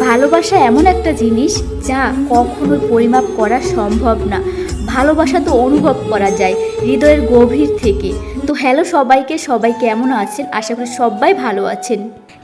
ভালোবাসা এমন একটা জিনিস যা কখনোই পরিমাপ করা সম্ভব না। ভালোবাসা তো অনুভব করা যায়, হৃদয়ের গভীর থেকে। তো হ্যালো সবাইকে, সবাই কেমন আছেন? আশা করি সবাই ভালো আছেন।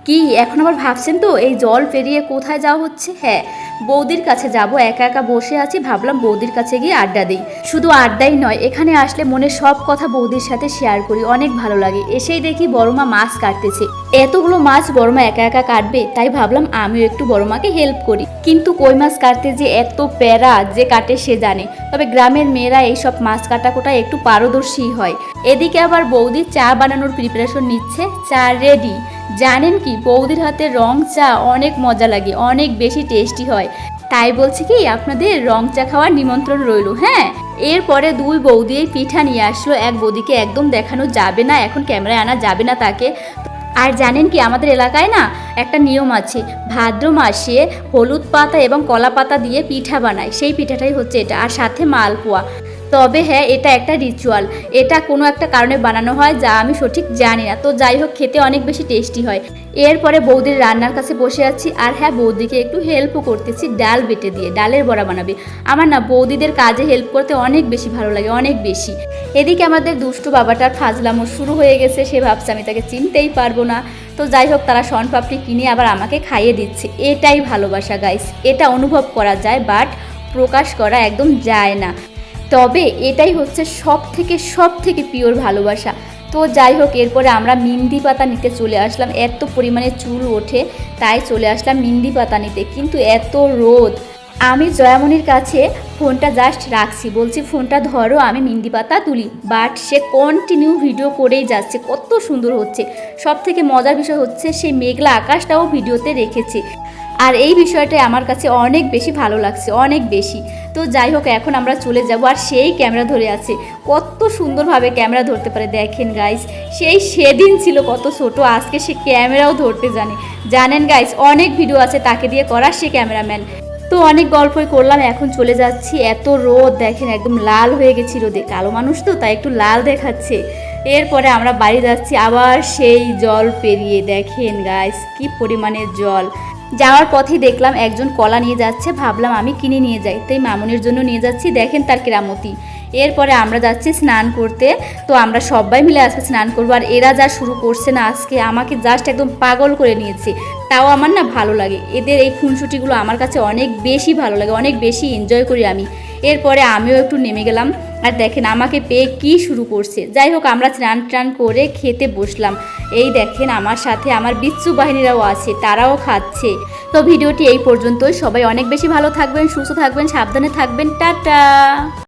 কি, এখন আবার ভাবছেন তো? এই জল পেরিয়ে কোথায় যাওয়া হচ্ছে? হ্যাঁ বৌদির কাছে যাব। একা একা বসে আছি, ভাবলাম বৌদির কাছে গিয়ে আড্ডা দিই। শুধু আড্ডাই নয়, এখানে আসলে মনে সব কথা বৌদির সাথে শেয়ার করি, অনেক ভালো লাগে। এসেই দেখি বড়মা মাছ কাটতেছে। এতগুলো মাছ বড়মা একা একা কাটবে, তাই ভাবলাম আমিও একটু বড়মাকে হেল্প করি। কিন্তু কই মাছ কাটতে যে এত প্যারা যে কাটে সে জানে। তবে গ্রামের মেয়েরা এইসব মাছ কাটা কোটা একটু পারদর্শী হয়। এদিকে আবার বৌদি চা বানানোর প্রিপারেশন নিচ্ছে, চা রেডি জানেন কি বৌদির হাতে রং চা অনেক মজা লাগে, অনেক বেশি টেস্টি হয়। তাই বলছি কি, আপনাদের রং চা খাওয়ার নিমন্ত্রণ রইল হ্যাঁ? এরপরে দুই বৌদি এই পিঠা নিয়ে আসলো, এক বৌদিকে একদম দেখানো যাবে না, এখন ক্যামেরায় আনা যাবে না তাকে। আর জানেন কি, আমাদের এলাকায় না একটা নিয়ম আছে, ভাদ্র মাসে হলুদ পাতা এবং কলা পাতা দিয়ে পিঠা বানায়, সেই পিঠাটাই হচ্ছে এটা, আর সাথে মালপোয়া। তবে হ্যাঁ এটা একটা রিচুয়াল এটা কোনো একটা কারণে বানানো হয় যা আমি সঠিক জানি না। তো যাই হোক, খেতে অনেক বেশি টেস্টি হয়। এরপরে বৌদির রান্নার কাছে বসে আছি। আর হ্যাঁ বৌদিকে একটু হেল্পও করতেছি। ডাল বেটে দিয়ে, ডালের বড়া বানাবে। আমার না বৌদিদের কাজে হেল্প করতে অনেক বেশি ভালো লাগে, অনেক বেশি। এদিকে আমাদের দুষ্টু বাবাটার ফাজলামো শুরু হয়ে গেছে। সে ভাবছে, আমি তাকে চিনতেই পারব না। তো যাই হোক, তারা শনপাপড়ি কিনে আবার আমাকে খাইয়ে দিচ্ছে। এটাই ভালোবাসা গাইস এটা অনুভব করা যায় বাট প্রকাশ করা একদম যায় না। তবে এটাই হচ্ছে সব থেকে সব থেকে পিওর ভালোবাসা। তো যাই হোক, এরপরে আমরা মিন্দি পাতা নিতে চলে আসলাম। এত পরিমাণে চুল ওঠে, তাই চলে আসলাম মিন্দি পাতা নিতে। কিন্তু এত রোদ। আমি জয়ামনির কাছে ফোনটা জাস্ট রাখছি। বলছি, ফোনটা ধরো, আমি মিন্দি পাতা তুলি। বাট সে কন্টিনিউ ভিডিও করেই যাচ্ছে। কত সুন্দর হচ্ছে। সব থেকে মজার বিষয় হচ্ছে, সেই মেঘলা আকাশটাও ভিডিওতে রেখেছে। আর এই বিষয়টাই আমার কাছে অনেক বেশি ভালো লাগছে, অনেক বেশি। তো যাই হোক, এখন আমরা চলে যাব আর সেই ক্যামেরা ধরে আছে। কত সুন্দরভাবে ক্যামেরা ধরতে পারে, দেখেন গাইস সেই সেদিন ছিল কত ছোট, আজকে সে ক্যামেরাও ধরতে জানে। জানেন গাইস অনেক ভিডিও আছে তাকে দিয়ে করা সে ক্যামেরাম্যান। তো অনেক গল্পই করলাম, এখন চলে যাচ্ছি, এত রোদ, দেখেন একদম লাল হয়ে গেছি রোদে কালো মানুষ তো, তাই একটু লাল দেখাচ্ছে। এরপরে আমরা বাড়ি যাচ্ছি, আবার সেই জল পেরিয়ে, দেখেন গাইস কি পরিমাণের জল। যাওয়ার পথেই দেখলাম একজন কলা নিয়ে যাচ্ছে, ভাবলাম আমি কিনে নিয়ে যাই। তাই মামুনের জন্য নিয়ে যাচ্ছি, দেখেন তার কেরামতি। এরপরে আমরা যাচ্ছি স্নান করতে, তো আমরা সবাই মিলে আজকে স্নান করব। আর এরা যা শুরু করছে না আজকে, আমাকে জাস্ট একদম পাগল করে নিয়েছে। তাও আমার না ভালো লাগে। এদের এই খুনসুটিগুলো আমার কাছে অনেক বেশি ভালো লাগে, অনেক বেশি এনজয় করি আমি। এরপরে আমিও একটু নেমে গেলাম। আর দেখেন, আমাকে পেয়ে কি শুরু করছে। যাই হোক, আমরা স্নান টান করে খেতে বসলাম। এই দেখেন, আমার সাথে আমার বিচ্ছু বাহিনীরাও আছে, তারাও খাচ্ছে। তো ভিডিওটি এই পর্যন্তই। সবাই অনেক বেশি ভালো থাকবেন, সুস্থ থাকবেন, সাবধানে থাকবেন। টাটা!